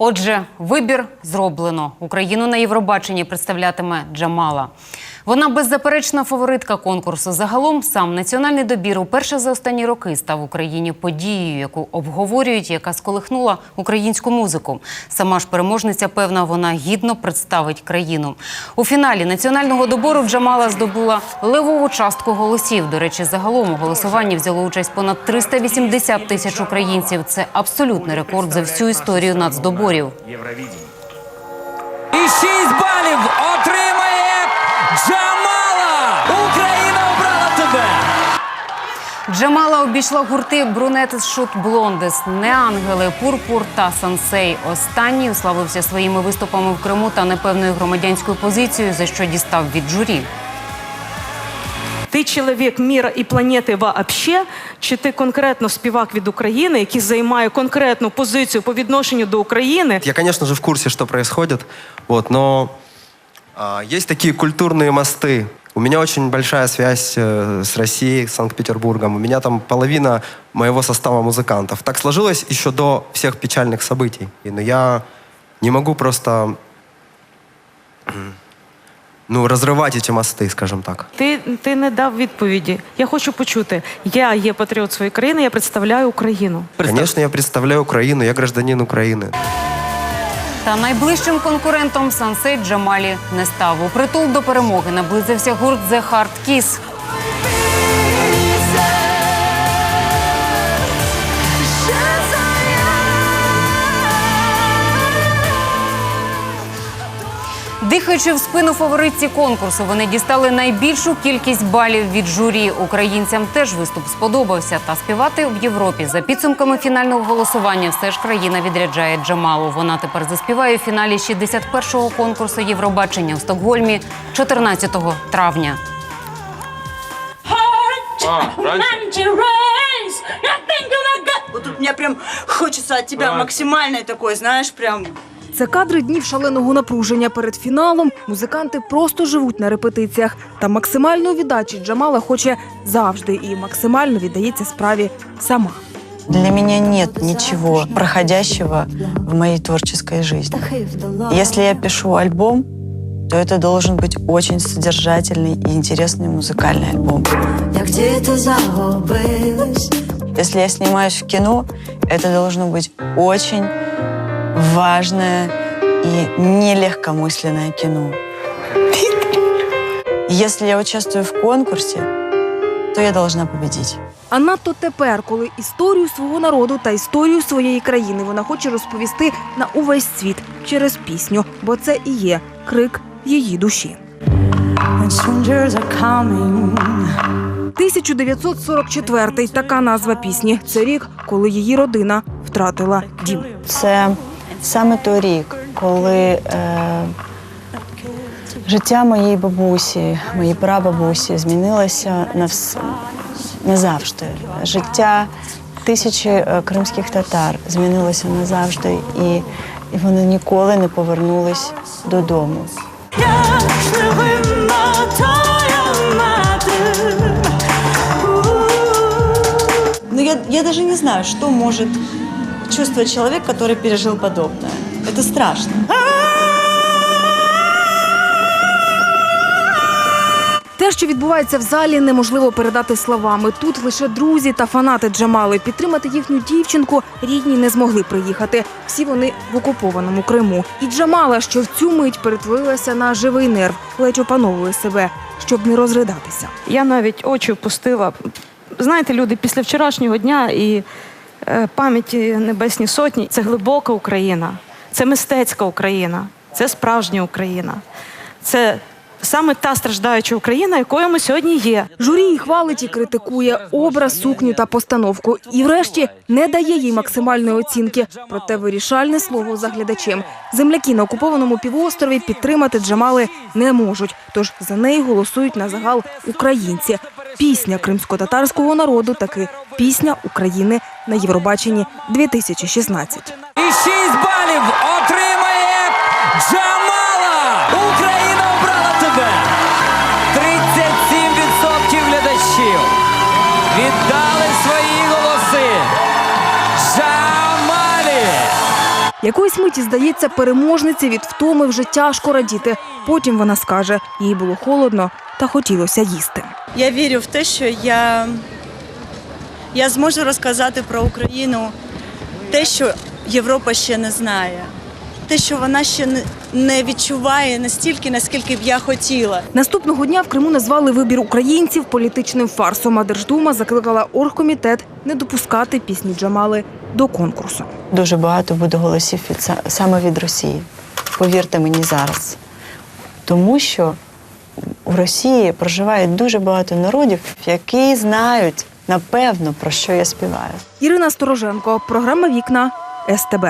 Отже, вибір зроблено. Україну на Євробаченні представлятиме Джамала. Вона беззаперечна фаворитка конкурсу. Загалом сам національний добір уперше за останні роки став в Україні подією, яку обговорюють, яка сколихнула українську музику. Сама ж переможниця певна, вона гідно представить країну. У фіналі національного добору Джамала здобула левову частку голосів. До речі, загалом у голосуванні взяло участь понад 380 тисяч українців. Це абсолютний рекорд за всю історію нацдоборів. Джамала обійшла гурти Брунетис Шут Блондес, Неангели, Пурпур та Сансей. Останній уславився своїми виступами в Криму та непевною громадянською позицією, за що дістав від журі. Ти чоловік міра і планети вообще, чи ти конкретно співак від України, який займає конкретну позицію по відношенню до України? Я, конечно же, в курсе, что происходит, вот, но а, есть такие культурные мосты. У меня очень большая связь э, с Россией, с Санкт-Петербургом. У меня там половина моего состава музыкантов. Так сложилось еще до всех печальных событий. И, но я не могу просто м, ну, разрывать эти мосты, скажем так. Ти, ти не дав відповіді. Я хочу почути. Я є патріот своєї країни, я представляю Україну. Конечно, я представляю Украину, я гражданин Украины. Та найближчим конкурентом Сансей Джамалі не став. У притул до перемоги наблизився гурт The Hard Kiss. Дихаючи в спину фаворитці конкурсу, вони дістали найбільшу кількість балів від журі. Українцям теж виступ сподобався. Та співати в Європі за підсумками фінального голосування все ж країна відряджає Джамалу. Вона тепер заспіває у фіналі 61-го конкурсу Євробачення у Стокгольмі 14 травня. Вот тут мне прям хочется от тебя максимальной такой, знаешь, прям Це кадри днів шаленого напруження перед фіналом. Музиканти просто живуть на репетиціях. Та максимальної віддачі Джамала хоче завжди і максимально віддається справі сама. Для меня нет ничего проходящего в моей творческой жизни. Если я пишу альбом, то это должен быть очень содержательный и интересный музыкальный альбом. Як діти загубились, Если я снимаюсь в кино, это должно быть очень важное и нелегкомысленное кино. Если я участвую в конкурсе, то я должна победить. А надто тепер, коли історію свого народу та історію своєї країни вона хоче розповісти на увесь світ через пісню, бо це і є крик її душі. when strangers are coming. 1944 – така назва пісні. Це рік, коли її родина втратила дім. Це саме той рік, коли е, життя моєї бабусі, моєї прабабусі змінилося на вс... назавжди. Життя тисячі е, кримських татар змінилося назавжди, і, і вони ніколи не повернулись додому. Ну, я, я даже не знаю, что может чувствовать человек, который пережил подобное. Это страшно. Те, що відбувається в залі, неможливо передати словами. Тут лише друзі та фанати Джамали. Підтримати їхню дівчинку рідні не змогли приїхати. Всі вони в окупованому Криму. І Джамала, що в цю мить перетворилася на живий нерв, ледь опановує себе, щоб не розридатися. Я навіть очі впустила. Знаєте, люди, після вчорашнього дня і пам'яті Небесні Сотні це глибока Україна, це мистецька Україна, це справжня Україна. Це саме та страждаюча Україна, якою ми сьогодні є. Журі її хвалить і критикує образ, сукню та постановку. І, врешті, не дає їй максимальної оцінки. Проте вирішальне слово за глядачем. Земляки на окупованому півострові підтримати Джамали не можуть. Тож за неї голосують на загал українці. Пісня кримсько-татарського народу таки пісня України на Євробаченні 2016. І 6 балів отримає Джамала! Україна обрала тебе! 37% глядачів віддали свої голоси Джамалі! Якоїсь миті здається переможниці від втоми вже тяжко радіти. Потім вона скаже, їй було холодно та хотілося їсти. Я вірю в те, що я, я зможу розказати про Україну те, що Європа ще не знає, те, що вона ще не, не відчуває настільки, наскільки б я хотіла. Наступного дня в Криму назвали вибір українців політичним фарсом. А Держдума закликала оргкомітет не допускати пісні Джамали до конкурсу. Дуже багато буде голосів від, саме від Росії. Повірте мені зараз. Тому що у Росії проживає дуже багато народів, які знають напевно про що я співаю. Ірина Стороженко, програма Вікна СТБ.